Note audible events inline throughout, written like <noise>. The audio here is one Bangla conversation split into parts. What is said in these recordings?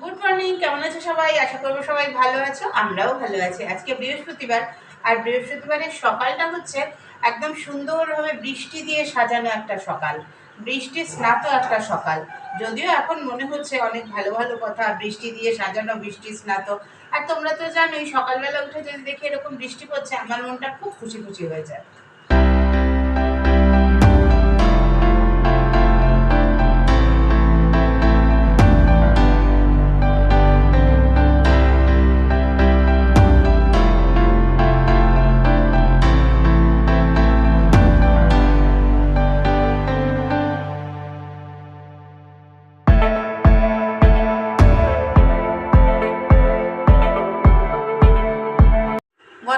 গুড মর্নিং কেমন আছো সবাই? আশা করব সবাই ভালো আছো, আমরাও ভালো আছি। আজকে বৃহস্পতিবার, আর বৃহস্পতিবারের সকালটা হচ্ছে একদম সুন্দরভাবে বৃষ্টি দিয়ে সাজানো একটা সকাল। বৃষ্টি স্নাত একটা সকাল। যদিও এখন মনে হচ্ছে অনেক ভালো ভালো কথা, বৃষ্টি দিয়ে সাজানো, বৃষ্টি স্নাত। আর তোমরা তো জানোই, সকালবেলা উঠে যদি দেখি এরকম বৃষ্টি পড়ছে, আমার মনটা খুব খুশি খুশি হয়ে যায়।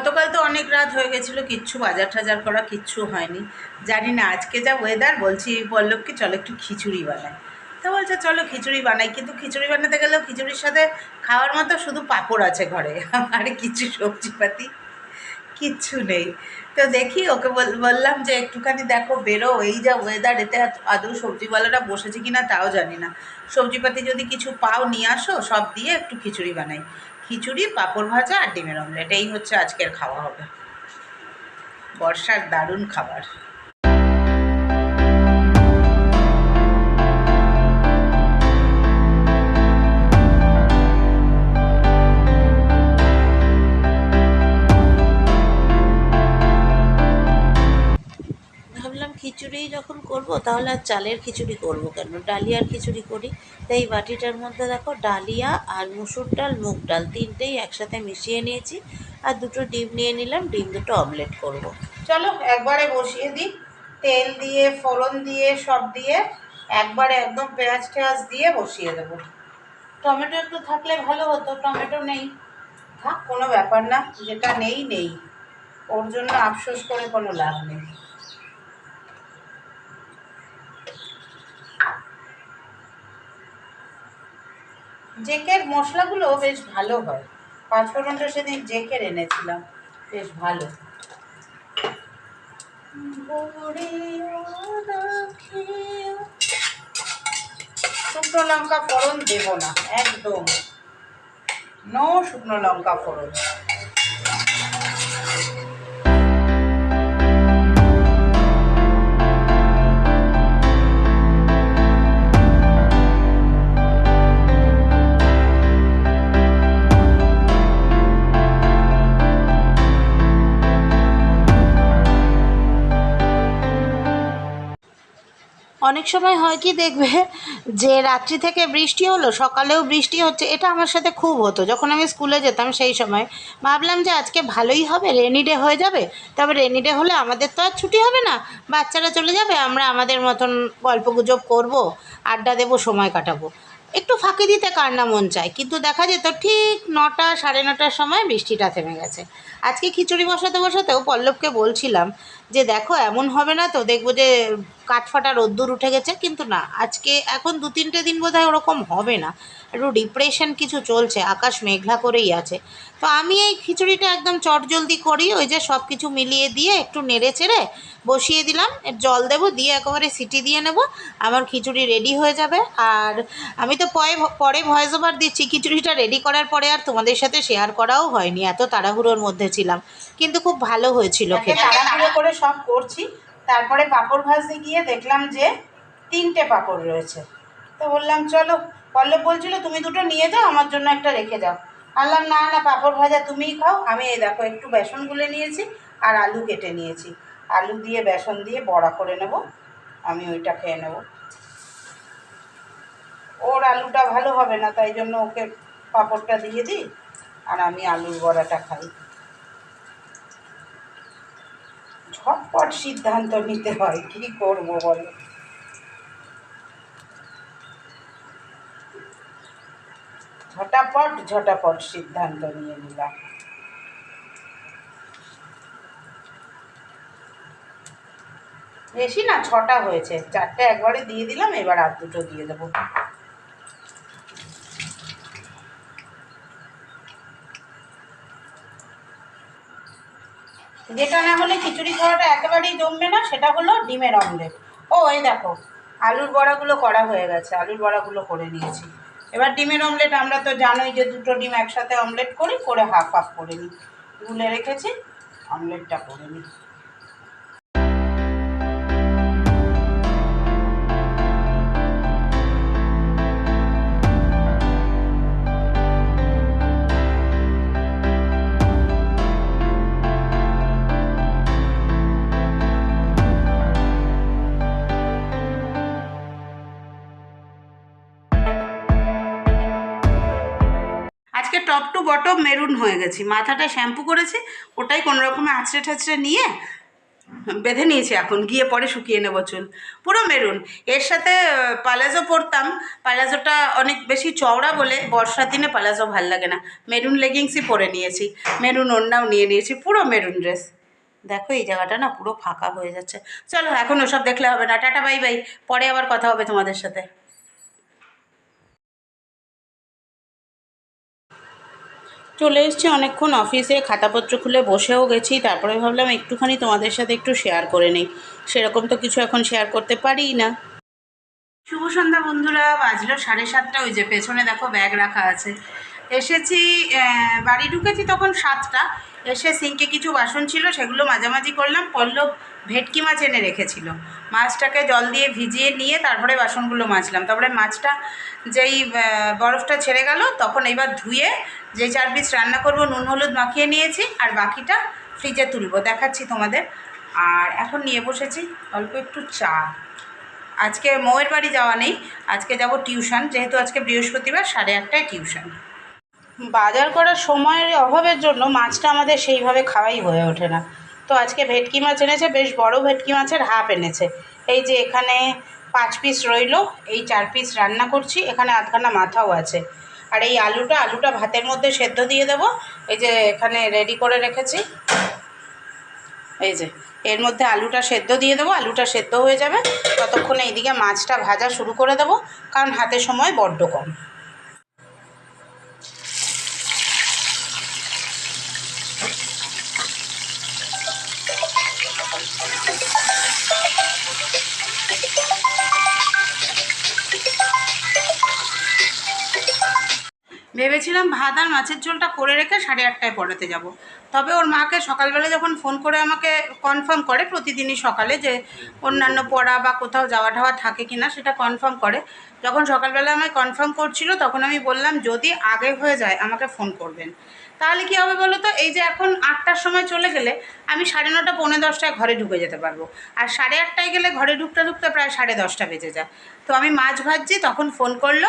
গতকাল তো অনেক রাত হয়ে গেছিল, কিচ্ছু বাজার টাজার করা কিচ্ছু হয়নি। জানি না আজকে যা ওয়েদার বলছি পল্লবকে চলো একটু খিচুড়ি বানাই। তো বলছে, চলো খিচুড়ি বানাই, কিন্তু খিচুড়ি বানাতে গেলেও খিচুড়ির সাথে খাওয়ার মতো শুধু পাঁপড় আছে ঘরে, <laughs> আর কিছু সবজিপাতি কিচ্ছু নেই। তো দেখি, ওকে বল- বললাম যে, একটুখানি দেখো, বেরো, এই যা ওয়েদার এতে আদৌ সবজিওয়ালারা বসেছে কি না তাও জানি না। সবজিপাতি যদি কিছু পাও, নিয়ে আসো, সব দিয়ে একটু খিচুড়ি বানাই। খিচুড়ি পাঁপড় ভাজা আর ডিমের অমলেট এই হচ্ছে আজকের খাওয়া হবে। বর্ষার দারুণ খাবার। করব, তাহলে আর চালের খিচুড়ি করব কেন? ডালিয়ার খিচুড়ি করি। তাই বাটিটার মধ্যে দেখো ডালিয়া আর মুসুর ডাল, মুগ ডাল, তিনটেই একসাথে মিশিয়ে নিয়েছি। আর দুটো ডিম নিয়ে নিলাম, ডিম দুটো অমলেট করব। চলো, একবারে বসিয়ে দিই। তেল দিয়ে, ফোড়ন দিয়ে, সব দিয়ে একবারে একদম পেঁয়াজ টেয়াজ দিয়ে বসিয়ে দেবো। টমেটো একটু থাকলে ভালো হতো, টমেটো নেই। থাক, কোনো ব্যাপার না, যেটা নেই নেই। ওর জন্য আফসোস করে কোনো লাভ নেই। জেকের মশলাগুলো বেশ ভালো হয়। পাঁচফোড়নটা সেদিন জেকের এনেছিলাম বেশ ভালো। শুকনো লঙ্কা ফোড়ন দেব না একদম। নো শুকনো লঙ্কা ফোড়ন। অনেক সময় হয় কি দেখবে, যে রাত্রি থেকে বৃষ্টি হলো, সকালেও বৃষ্টি হচ্ছে, এটা আমার সাথে খুব হতো। যখন আমি স্কুলে যেতাম সেই সময়, ভাবলাম যে আজকে ভালোই হবে রেনি ডে হয়ে যাবে, তবে রেনি ডে হলে আমাদের তো আর ছুটি হবে না, বাচ্চারা চলে যাবে, আমরা আমাদের মতন গল্পগুজব করব, আড্ডা দেবো, সময় কাটাবো। একটু ফাঁকি দিতে কার না মন চায়, কিন্তু দেখা যেত ঠিক নটা, সাড়ে নটার সময় বৃষ্টিটা থেমে গেছে। আজকে খিচুড়ি বসাতে বসাতেও পল্লবকে বলছিলাম যে দেখো, এমন হবে না তো, দেখব যে কাঠফাটা রোদ্দুর উঠে গেছে, কিন্তু না, আজকে এখন দু তিনটে দিন বোধহয় ওরকম হবে না। একটু ডিপ্রেশন কিছু চলছে, আকাশ মেঘলা করেই আছে। তো আমি এই খিচুড়িটা একদম চটজলদি করি, ওই যে সব কিছু মিলিয়ে দিয়ে একটু নেড়ে চেড়ে বসিয়ে দিলাম জল দেবো, দিয়ে একেবারে সিটি দিয়ে নেব, আমার খিচুড়ি রেডি হয়ে যাবে। আর আমি তো পরে পরে ভয়েস ওভার দিচ্ছি, খিচুড়িটা রেডি করার পরে আর তোমাদের সাথে শেয়ার করাও হয়নি, এত তাড়াহুড়োর মধ্যে ছিলাম। কিন্তু খুব ভালো হয়েছিল খেতে। তাড়াহুড়ো করে সব করছি। তারপরে পাঁপড় ভাজতে গিয়ে দেখলাম যে তিনটে পাঁপড় রয়েছে। তো বললাম চলো। পল্লব বলছিল তুমি দুটো নিয়ে যাও আমার জন্য একটা রেখে যাও। বললাম না না পাঁপড় ভাজা তুমিই খাও। আমি এই দেখো একটু বেসন গুলে নিয়েছি আর আলু কেটে নিয়েছি। আলু দিয়ে বেসন দিয়ে বড়া করে নেব আমি ওইটা খেয়ে নেব। ওর আলুটা ভালো হবে না তাই জন্য ওকে পাঁপড়টা দিয়ে দিই আর আমি আলুর বড়াটা খাই। ঝটপট সিদ্ধান্ত নিতে হয়, কি করব বলো? ঝটাপট ঝটাপট সিদ্ধান্ত নিয়ে নিলাম। বেশি না, ছটা হয়েছে। চারটে একবারে দিয়ে দিলাম, এবার আর দুটো দিয়ে দেবো। যেটা না হলে খিচুড়ি খাওয়াটা একেবারেই জমবে না, সেটা হলো ডিমের অমলেট ও, এই দেখো, আলুর বড়াগুলো করা হয়ে গেছে, আলুর বড়াগুলো করে নিয়েছি। এবার ডিমের অমলেট আমরা তো জানোই যে দুটো ডিম একসাথে অমলেট করি, করে হাফ হাফ করে নিই। গুলে রেখেছি অমলেটটা করে নিই। টপ টু বটম মেরুন হয়ে গেছি। মাথাটা শ্যাম্পু করেছি, ওটাই কোনো রকমে আছড়ে ঠাচড়ে নিয়ে বেঁধে নিয়েছি এখন, গিয়ে পরে শুকিয়ে নেব চুল। পুরো মেরুন এর সাথে পালাজো পরতাম। পালাজোটা অনেক বেশি চওড়া বলে, বর্ষার দিনে পালাজো ভালো লাগে না। মেরুন লেগিংসই পরে নিয়েছি। মেরুন ওড়নাও নিয়ে নিয়েছি। পুরো মেরুন ড্রেস দেখো, এই জায়গাটা না পুরো ফাঁকা হয়ে যাচ্ছে। চলো, এখন ওসব দেখলে হবে না। টাটা বাই বাই পরে আবার কথা হবে তোমাদের সাথে। চলে এসেছি অনেকক্ষণ অফিসে, খাতাপত্র খুলে বসেও গেছি, তারপরে ভাবলাম একটুখানি তোমাদের সাথে একটু শেয়ার করে নিই। সেরকম তো কিছু এখন শেয়ার করতে পারিই না। শুভ সন্ধ্যা বন্ধুরা, বাজলো সাড়ে সাতটা, ওই যে পেছনে দেখো ব্যাগ রাখা আছে। এসেছি বাড়ি ঢুকেছি তখন সাতটা, এসে সিঙ্কে কিছু বাসন ছিল, সেগুলো মাঝামাঝি করলাম, পল্লব ভেটকি মাছ এনে রেখেছিল। মাছটাকে জল দিয়ে ভিজিয়ে নিয়ে তারপরে বাসনগুলো মাজলাম। তারপরে মাছটা যেই বরফটা ছেড়ে গেল, তখন এবার ধুয়ে যে চার পিস রান্না করব, নুন হলুদ মাখিয়ে নিয়েছি আর বাকিটা ফ্রিজে তুলবো। দেখাচ্ছি তোমাদের। আর এখন নিয়ে বসেছি অল্প একটু চা। আজকে মৌয়ের বাড়ি যাওয়া নেই, আজকে যাব টিউশন, যেহেতু আজকে বৃহস্পতিবার, সাড়ে আটটায় টিউশন। বাজার করার সময়ের অভাবের জন্য মাছটা আমাদের সেইভাবে খাওয়াই হয়ে ওঠে না। তো আজকে ভেটকি মাছ এনেছে, বেশ বড় ভেটকি মাছের হাফ এনেছে। এই যে এখানে পাঁচ পিস রইল, এই চার পিস রান্না করছি, এখানে আধখানা মাথাও আছে। আর এই আলুটা আলুটা ভাতের মধ্যে সেদ্ধ দিয়ে দেবো, এই যে এখানে রেডি করে রেখেছি। এই যে, এর মধ্যে আলুটা সেদ্ধ দিয়ে দেবো, আলুটা সেদ্ধ হয়ে যাবে, ততক্ষণে এইদিকে মাছটা ভাজা শুরু করে দেবো, কারণ হাতে সময় বড্ড কম। ভেবেছিলাম ভাত আর মাছের ঝোলটা করে রেখে সাড়ে আটটায় পড়াতে যাব। তবে ওর মাকে সকালবেলা যখন ফোন করে আমাকে কনফার্ম করে, প্রতিদিনই সকালে যে অন্যান্য পড়া বা কোথাও যাওয়া ঠাওয়া থাকে কি না সেটা কনফার্ম করে। যখন সকালবেলা আমায় কনফার্ম করছিল, তখন আমি বললাম, যদি আগে হয়ে যায়, আমাকে ফোন করবেন। তাহলে কী হবে বলো তো এই যে এখন আটটার সময় চলে গেলে আমি সাড়ে নটা, পৌনে দশটায় ঘরে ঢুকে যেতে পারব। আর সাড়ে আটটায় গেলে ঘরে ঢুকতে ঢুকতে প্রায় সাড়ে দশটা বেজে যায়। তো আমি মাছ ভাজছি, তখন ফোন করল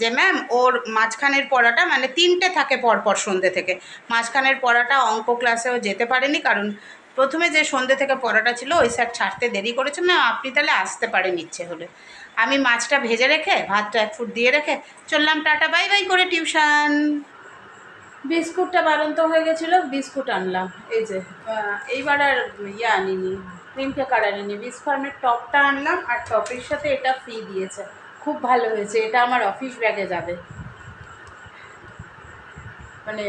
যে ম্যাম ওর মাঝখানের পড়াটা মানে তিনটে থাকে পরপর সন্ধ্যে থেকে। মাঝখানের পড়াটা অঙ্ক ক্লাসেও যেতে পারেনি, কারণ প্রথমে যে সন্ধ্যে থেকে পড়াটা ছিল, ওই স্যার ছাড়তে দেরি করেছে ম্যাম আপনি তাহলে আসতে পারেন ইচ্ছে হলে। আমি মাছটা ভেজে রেখে, ভাতটা এক ফুট দিয়ে রেখে চললাম, টাটা, বাই বাই করে টিউশন। বিস্কুটটা বারন্ত হয়ে গেছিল, বিস্কুট আনলাম। এই যে এইবার আর ইয়ে আনিনি, ক্রিম কেকার আনিনি বিস্ক ফার্মের টপটা আনলাম আর টপের সাথে এটা ফ্রি দিয়েছে। খুব ভালো হয়েছে, এটা আমার অফিস ব্যাগে যাবে। মানে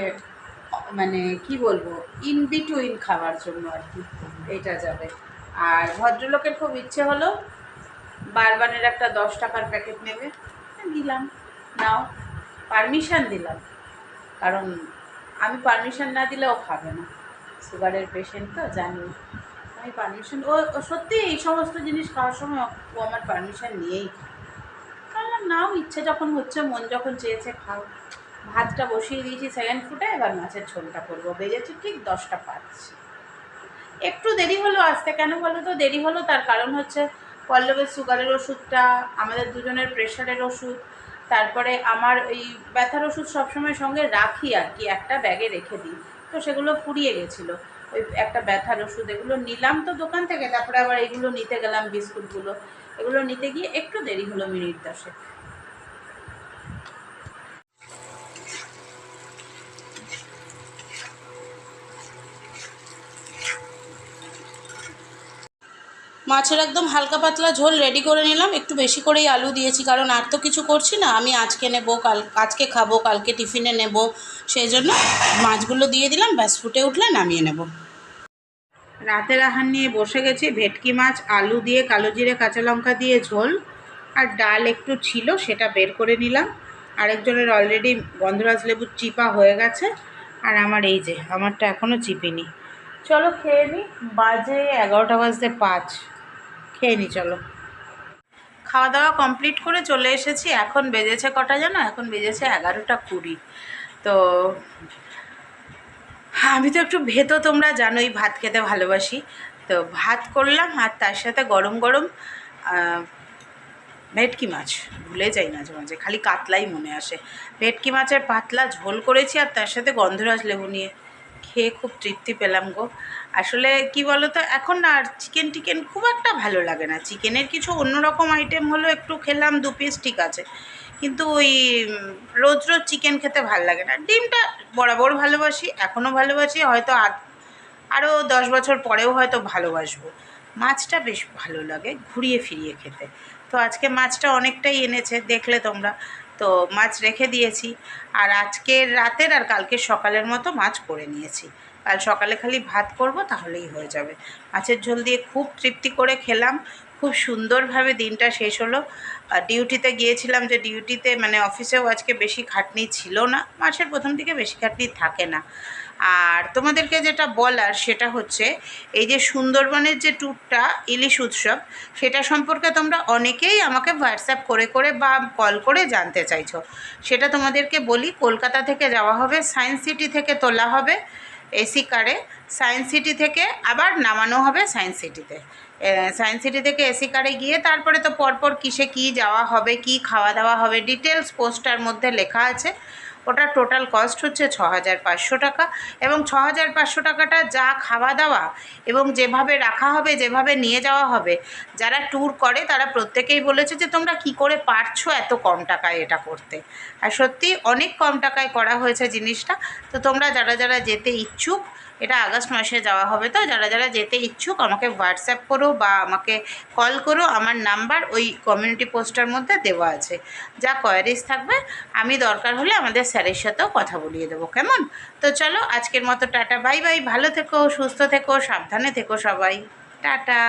মানে কি বলব ইন বিটুইন খাওয়ার জন্য আর কি এটা যাবে। আর ভদ্রলোকের খুব ইচ্ছে হলো বারবানের একটা দশ টাকার প্যাকেট নেবে। দিলাম। নাও। পারমিশন দিলাম। কারণ আমি পারমিশন না দিলে ও খাবে না। সুগারের পেশেন্ট তো, জানি। আমি পারমিশন ও সত্যি এই সমস্ত জিনিস খাওয়ার সময় ও আমার পারমিশন নিয়েই খায়। বললাম, নাও, ইচ্ছে যখন হচ্ছে, মন যখন চেয়েছে, খাও। ভাতটা বসিয়ে দিয়েছি সেকেন্ড ফুটে, এবার মাছের ঝোলটা করব। বেজেছে ঠিক দশটা পাঁচ। একটু দেরি হলো আসতে, কেন বলো তো? দেরি হলো তার কারণ হচ্ছে পল্লবের সুগারের ওষুধটা, আমাদের দুজনের প্রেশারের ওষুধ, তারপরে আমার এই ব্যথার ওষুধ সবসময় সঙ্গে রাখি আর কি, একটা ব্যাগে রেখে দিই। তো সেগুলো ফুরিয়ে গেছিল। ওই একটা ব্যথার ওষুধ, এগুলো নিলাম তো দোকান থেকে, তারপরে আবার এগুলো নিতে গেলাম বিস্কুটগুলো। এগুলো নিতে গিয়ে একটু দেরি হলো মিনিট দশে মাছের একদম হালকা পাতলা ঝোল রেডি করে নিলাম। একটু বেশি করেই আলু দিয়েছি, কারণ আর তো কিছু করছি না। আমি আজকে নেব, কাল, আজকে খাব, কালকে টিফিনে নেব। সেই জন্য মাছগুলো দিয়ে দিলাম, ব্যাস ফুটে উঠলে নামিয়ে নেব। রাতের আহার নিয়ে বসে গেছি, ভেটকি মাছ, আলু দিয়ে কালো জিরে, কাঁচা লঙ্কা দিয়ে ঝোল। আর ডাল একটু ছিল, সেটা বের করে নিলাম। আরেকজনের অলরেডি গন্ধরাজ লেবুর চিপা হয়ে গেছে, আর আমার এই যে, আমারটা এখনও চিপিনি। চলো খেয়ে নিই বাজে এগারোটা বাজতে পাঁচ। খেয়ে নি, চলো। খাওয়া দাওয়া কমপ্লিট করে চলে এসেছি। এখন বেজেছে কটা জানো? এখন বেজেছে এগারোটা কুড়ি। তো আমি তো একটু ভেতো, তোমরা জানোই ভাত খেতে ভালোবাসি। তো ভাত করলাম আর তার সাথে গরম গরম ভেটকি মাছ। ভুলে যাই মাঝে মাঝে, খালি কাতলাই মনে আসে। ভেটকি মাছের পাতলা ঝোল করেছি আর তার সাথে গন্ধরাজ লেবু নিয়ে। খেয়ে খুব তৃপ্তি পেলাম গো। আসলে কি বলো তো এখন না আর চিকেন টিকেন খুব একটা ভালো লাগে না। চিকেনের কিছু অন্যরকম আইটেম হলো একটু খেলাম, দু পিস ঠিক আছে। কিন্তু ওই রোজ রোজ চিকেন খেতে ভালো লাগে না। ডিমটা বরাবর ভালোবাসি, এখনও ভালোবাসি, হয়তো আর- আরও দশ বছর পরেও হয়তো ভালোবাসবো। মাছটা বেশ ভালো লাগে ঘুরিয়ে ফিরিয়ে খেতে। তো আজকে মাছটা অনেকটাই এনেছে, দেখলে তোমরা। তো মাছ রেখে দিয়েছি। আর আজকের রাতের আর কালকের সকালের মতো মাছ করে নিয়েছি। কাল সকালে খালি ভাত করব তাহলেই হয়ে যাবে। মাছের ঝোল দিয়ে খুব তৃপ্তি করে খেলাম। খুব সুন্দরভাবে দিনটা শেষ হলো। ডিউটিতে গিয়েছিলাম যে ডিউটিতে মানে অফিসেও আজকে বেশি খাটনি ছিল না। মাসের প্রথম দিকে বেশি খাটনি থাকে না। আর তোমাদেরকে যেটা বলার সেটা হচ্ছে, এই যে সুন্দরবনের যে ট্যুরটা, ইলিশ উৎসব, সেটা সম্পর্কে তোমরা অনেকেই আমাকে হোয়াটসঅ্যাপ করে করে বা কল করে জানতে চাইছো। সেটা তোমাদেরকে বলি, কলকাতা থেকে যাওয়া হবে, সায়েন্স সিটি থেকে তোলা হবে। এসি কারে সায়েন্স সিটি থেকে আবার নামানো হবে সায়েন্স সিটিতে সায়েন্স সিটি থেকে এসি কারে গিয়ে তারপরে তো পরপর কিসে কি যাওয়া হবে, কি খাওয়া দাওয়া হবে ডিটেলস পোস্টার মধ্যে লেখা আছে। ওটা টোটাল কস্ট হচ্ছে ছ হাজার পাঁচশো টাকা এবং ছ হাজার পাঁচশো টাকাটা যা খাওয়া দাওয়া এবং যেভাবে রাখা হবে, যেভাবে নিয়ে যাওয়া হবে, যারা ট্যুর করে তারা প্রত্যেকেই বলেছে যে তোমরা কি করে পারছ এত কম টাকায় এটা করতে। আর সত্যি অনেক কম টাকায় করা হয়েছে জিনিসটা। তো তোমরা যারা যারা যেতে ইচ্ছুক এটা আগস্ট মাসে যাওয়া হবে। তো যারা যারা যেতে ইচ্ছুক, আমাকে হোয়াটসঅ্যাপ করো বা আমাকে কল করো। আমার নাম্বার ওই কমিউনিটি পোস্টার মধ্যে দেওয়া আছে। যা কোয়ারিজ থাকবে, আমি দরকার হলে আমাদের স্যারের সাথেও কথা বলিয়ে দেবো। কেমন? তো চলো, আজকের মতো টাটা, বাই বাই। ভালো থেকো, সুস্থ থেকো, সাবধানে থেকো সবাই। টাটা।